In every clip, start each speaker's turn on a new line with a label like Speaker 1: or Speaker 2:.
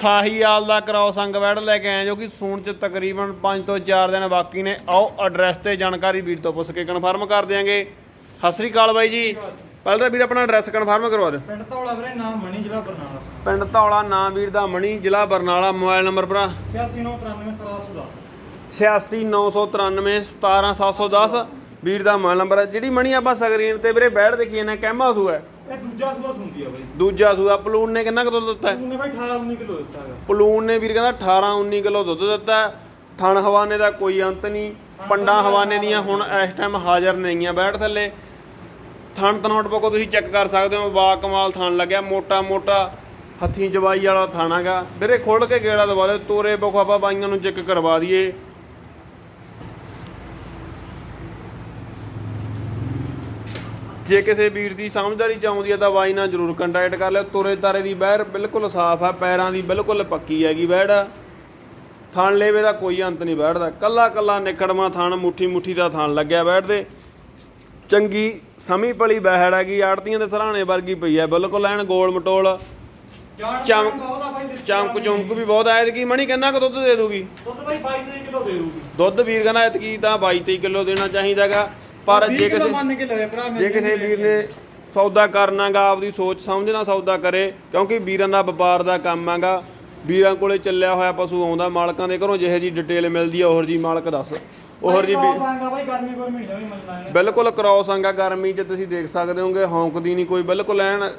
Speaker 1: ਸਾਹੀਵਾਲ ਦਾ ਕਰਾਓ ਸੰਗ ਵੈੜ ਲੈ ਕੇ ਆਏ ਜੋ ਕਿ ਸੂਣ ਚ ਤਕਰੀਬਨ 5 ਤੋਂ 4 ਦਿਨ ਬਾਕੀ ਨੇ। ਆਓ ਐਡਰੈਸ ਤੇ ਜਾਣਕਾਰੀ ਵੀਰ ਤੋਂ ਪੁੱਛ ਕੇ ਕਨਫਰਮ ਕਰ ਦਿਆਂਗੇ। ਸਤਿ ਸ੍ਰੀ ਅਕਾਲ ਬਾਈ ਜੀ। ਪਹਿਲਾਂ ਤਾਂ ਵੀਰ ਆਪਣਾ ਐਡਰੈਸ ਕਨਫਰਮ ਕਰਵਾ ਦਿਓ।
Speaker 2: ਪਿੰਡ ਧੌਲਾ ਵੀਰੇ ਨਾਮ ਮਣੀ ਜ਼ਿਲ੍ਹਾ ਬਰਨਾਲਾ।
Speaker 1: ਪਿੰਡ ਧੌਲਾ ਨਾਂ ਵੀਰ ਦਾ ਮਣੀ ਜ਼ਿਲ੍ਹਾ ਬਰਨਾਲਾ ਮੋਬਾਈਲ ਨੰਬਰ ਭਰਾ।
Speaker 2: 8693971710
Speaker 1: 86993 17710 ਵੀਰ ਦਾ ਮੋਬਾਈਲ ਨੰਬਰ ਹੈ। ਜਿਹੜੀ ਮਣੀ ਆਪਾਂ ਸਕਰੀਨ ਤੇ ਵੀਰੇ ਬੈਠ ਦੇਖੀਏ ਨਾ ਕਹਿਮਾ ਸੂ ਹੈ।
Speaker 2: ਇਹ ਦੂਜਾ ਸੂਆ ਹੁੰਦੀ ਆ ਬਾਈ।
Speaker 1: ਦੂਜਾ ਸੂਆ ਪਲੂਨ ਨੇ ਕਿੰਨਾ ਕੁ ਦੁੱਧ ਦਿੱਤਾ ਹੈ?
Speaker 2: ਉਹਨੇ ਬਾਈ 18 19 ਕਿਲੋ ਦਿੱਤਾ ਹੈਗਾ।
Speaker 1: ਪਲੂਨ ਨੇ ਵੀਰ ਕਹਿੰਦਾ 18 19 ਕਿਲੋ ਦੁੱਧ ਦਿੱਤਾ ਹੈ। ਥਣ ਹਵਾਨੇ ਦਾ ਕੋਈ ਅੰਤ ਨਹੀਂ। ਪੰਡਾਂ ਹਵਾਨੇ ਦੀਆਂ ਹੁਣ ਇਸ ਟਾਈਮ ਹਾਜ਼ਰ ਨਹੀਂਆਂ ਬੈਠ ਥੱਲੇ। ਥਣ ਤਨੋਟ ਪਕੋ ਤੁਸੀਂ ਚੈੱਕ ਕਰ ਸਕਦੇ ਹੋ ਬਾ ਕਮਾਲ ਥਣ ਲੱਗਿਆ। ਮੋਟਾ ਮੋਟਾ ਹੱਥੀਂ ਜਵਾਈ ਵਾਲਾ ਥਾਣਾਗਾ ਵੀਰੇ ਖੋਲ ਕੇ ਗੇੜਾ ਦਵਾ ਦੇ ਤੋਰੇ ਬਖੋ ਆਪਾਂ ਬਾਈਆਂ ਨੂੰ ਚੈੱਕ ਕਰਵਾ ਦਈਏ। ਜੇ ਕਿਸੇ ਵੀਰ ਦੀ ਸਮਝਦਾਰੀ ਚਾਹੁੰਦੀ ਹੈ ਤਾਂ ਬਾਈ ਨਾਲ ਜਰੂਰ ਕੰਟੈਕਟ ਕਰ ਲਿਓ। ਤੁਰੇ ਤਾਰੇ ਦੀ ਬਹਿਰ ਬਿਲਕੁਲ ਸਾਫ਼ ਹੈ ਪੈਰਾਂ ਦੀ ਬਿਲਕੁਲ ਪੱਕੀ ਹੈਗੀ ਬਹਿੜ। ਥਣ ਲੇਵੇ ਦਾ ਕੋਈ ਅੰਤ ਨਹੀਂ ਬੈਠਦਾ ਕੱਲਾ ਕੱਲਾ ਨਿਕੜਮਾ ਥਣ ਮੁੱਠੀ ਮੁੱਠੀ ਦਾ ਥਣ ਲੱਗਿਆ ਬੈਠਦੇ ਚੰਗੀ ਸਮੀ ਪਲੀ ਬਹਿੜ ਹੈਗੀ ਆੜਤੀਆਂ ਦੇ ਸਰਾਣੇ ਵਰਗੀ ਪਈ ਹੈ ਬਿਲਕੁਲ ਐਨ ਗੋਲ ਮਟੋਲ। ਚਮਕ- ਚਮਕ ਵੀ। ਬਹੁਤ ਆਇਆ ਕੀ ਮਣੀ ਕਿੰਨਾ ਕੁ ਦੁੱਧ ਦੇ ਦੂਗੀ?
Speaker 2: ਦੁੱਧ ਬਾਈ 22 23 ਕਿਲੋ ਦੇ ਦੂਗੀ।
Speaker 1: ਦੁੱਧ ਵੀਰ ਕਹਿੰਦਾ ਇਤਕੀ ਤਾਂ 22 23 ਕਿਲੋ ਦੇਣਾ ਚਾਹੀਦਾਗਾ ਪਰ
Speaker 2: 20
Speaker 1: ਜੇ ਕਿਸੇ
Speaker 2: ਮੰਨ ਕੇ ਲਵੇ ਭਰਾ
Speaker 1: ਜੇ ਕਿਸੇ ਵੀਰ ਨੇ ਸੌਦਾ ਕਰਨਾਗਾ ਆਪਦੀ ਸੋਚ ਸਮਝ ਨਾਲ ਸੌਦਾ ਕਰੇ ਕਿਉਂਕਿ ਵੀਰਾਂ ਦਾ ਵਪਾਰ ਦਾ ਕੰਮ ਆਗਾ। ਵੀਰਾਂ ਕੋਲੇ ਚੱਲਿਆ ਹੋਇਆ ਪਸ਼ੂ ਆਉਂਦਾ ਮਾਲਕਾਂ ਦੇ ਘਰੋਂ ਜਿਹੇ ਜੀ ਡਿਟੇਲ ਮਿਲਦੀ ਆ ਉਹਰ ਜੀ ਮਾਲਕ ਦੱਸ। ਉਹਰ ਜੀ ਬਿਲਕੁਲ ਕ੍ਰੋਸ ਆਂਗਾ ਗਰਮੀ 'ਚ ਤੁਸੀਂ ਦੇਖ ਸਕਦੇ ਹੋਗੇ ਹੌਂਕਦੀ ਨਹੀਂ ਕੋਈ ਬਿਲਕੁਲ ਐਨ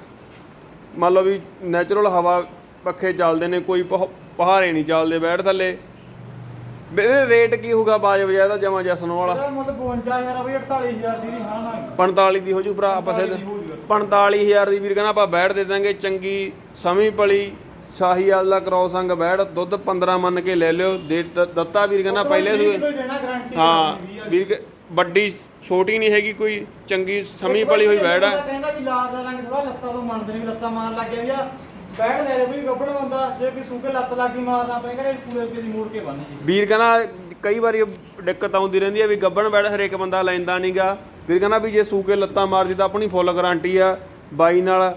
Speaker 1: ਮੰਨ ਲਓ ਵੀ ਨੈਚੁਰਲ ਹਵਾ ਪੱਖੇ ਚੱਲਦੇ ਨੇ ਕੋਈ ਪਹ- ਪਹਾੜੇ ਨਹੀਂ ਚੱਲਦੇ ਬੈਠ ਥੱਲੇ। ਵੀਰੇ ਰੇਟ ਕੀ ਹੋਊਗਾ ਬਾਜ ਵਜਾ ਦਾ ਜਮਾ ਜਸਨ ਵਾਲਾ?
Speaker 2: ਇਹਦਾ ਮੁੱਲ 52000 ਆ ਬਾਈ 48000 ਦੀ ਦੀ ਹਾਂ ਨਾ
Speaker 1: 45 ਦੀ ਹੋ ਜੂ ਭਰਾ ਆਪਾਂ ਸਿੱਧ 45000 ਦੀ ਵੀਰ ਕਹਿੰਦਾ ਆਪਾਂ ਬੈਠ ਦੇ ਦਾਂਗੇ ਚੰਗੀ ਸਮੀ ਪਲੀ ਸਾਹੀਵਾਲ ਦਾ ਕ੍ਰੋਸ ਅੰਗ ਬੈਠ ਦੁੱਧ 15 ਮੰਨ ਕੇ ਲੈ ਲਿਓ ਦੇ ਦ- ਦਿੱਤਾ ਵੀਰ ਕਹਿੰਦਾ ਪਹਿਲੇ ਸੂਏ।
Speaker 2: ਕਿਲੋ ਦੇਣਾ ਗਾਰੰਟੀ
Speaker 1: ਹਾਂ ਵੀਰ ਕੇ- ਵੱਡੀ ਛੋਟੀ ਨਹੀਂ ਹੈਗੀ ਕੋਈ ਚੰਗੀ ਸਮੀ ਪਲੀ ਹੋਈ ਬੈਠ। ਆ
Speaker 2: ਕਹਿੰਦਾ ਵੀ ਲਾਲ ਦਾ ਰੰਗ ਥੋੜਾ ਲੱਤਾਂ ਤੋਂ ਮੰਨਦੇ ਨਹੀਂ ਵੀ ਲੱਤਾਂ ਮਾਰ ਲੱਗ ਜਾਂਦੀ ਆ ਬੈਠ ਲੈ ਲੈ ਵੀ ਗੱਬੜ ਬੰਦਾ, ਜੇ ਕੋਈ ਸੂਕੇ ਲੱਤ ਲੱਗੀ ਮਾਰਨਾ, ਆਪਣੇ ਘਰੇ ਪੂਰੇ ਰੁਪਏ ਦੀ ਮੋੜ ਕੇ ਬੰਨ ਜੀ
Speaker 1: ਵੀਰ ਕਹਿੰਦਾ, ਕਈ ਵਾਰੀ ਦਿੱਕਤ ਆਉਂਦੀ ਰਹਿੰਦੀ ਹੈ ਵੀ ਗੱਬਣ ਬੈਠ, ਹਰੇਕ ਬੰਦਾ ਲੈਂਦਾ ਨਹੀਂਗਾ ਵੀਰ ਕਹਿੰਦਾ ਵੀ ਜੇ ਸੂਕੇ ਲੱਤਾਂ ਮਾਰਦੀ ਤਾਂ ਆਪਣੀ ਫੁੱਲ ਗਾਰੰਟੀ ਆ। ਬਾਈ ਨਾਲ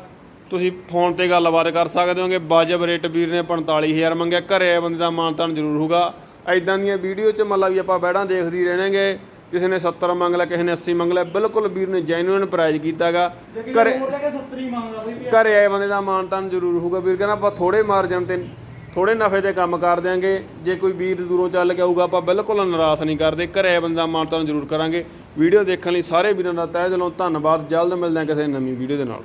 Speaker 1: ਤੁਸੀਂ ਫੋਨ ਤੇ ਗੱਲਬਾਤ ਕਰ ਸਕਦੇ ਹੋਗੇ। ਵਾਜਬ ਰੇਟ ਵੀਰ ਨੇ 45000 ਮੰਗਿਆ। ਘਰੇ ਆਏ ਬੰਦੇ ਦਾ ਮਾਨਤਾਨ ਜ਼ਰੂਰ ਹੋਊਗਾ। ਐਦਾਂ ਦੀਆਂ ਵੀਡੀਓ 'ਚ ਮਤਲਬ ਵੀ ਆਪਾਂ ਬੈੜਾਂ ਦੇਖਦੀ ਰਹਿਣਗੇ। ਕਿਸੇ ਨੇ 70 ਮੰਗ ਲਿਆ ਕਿਸੇ ਨੇ 80 ਮੰਗ ਲਿਆ ਬਿਲਕੁਲ ਵੀਰ ਨੇ ਜੈਨੂਇਨ ਪ੍ਰਾਈਜ਼ ਕੀਤਾਗਾ। ਘਰੇ
Speaker 2: ਮੋੜ ਲੈ ਕੇ 70 ਹੀ ਮੰਗਦਾ ਬਈ ਵੀ
Speaker 1: ਘਰੇ ਆਏ ਬੰਦੇ ਦਾ ਮਾਨਤਾਨ ਜ਼ਰੂਰ ਹੋਊਗਾ ਵੀਰ ਕਹਿੰਦਾ ਆਪਾਂ ਥੋੜੇ ਮਾਰਜਨ ਤੇ ਥੋੜੇ ਨਫੇ ਤੇ ਕੰਮ ਕਰ ਦਿਆਂਗੇ। ਜੇ ਕੋਈ ਵੀਰ ਦੂਰੋਂ ਚੱਲ ਕੇ ਆਊਗਾ ਆਪਾਂ ਬਿਲਕੁਲ ਨਿਰਾਸ਼ ਨਹੀਂ ਕਰਦੇ ਘਰੇ ਆਏ ਬੰਦੇ ਦਾ ਮਾਨਤਾਨ ਜ਼ਰੂਰ ਕਰਾਂਗੇ। ਵੀਡੀਓ ਦੇਖਣ ਲਈ ਸਾਰੇ ਵੀਰਾਂ ਦਾ ਤਹਿ ਦਿਲੋਂ ਧੰਨਵਾਦ ਜਲਦ ਮਿਲਦੇ ਹਾਂ ਕਿਸੇ ਨਵੀਂ ਵੀਡੀਓ ਦੇ ਨਾਲ।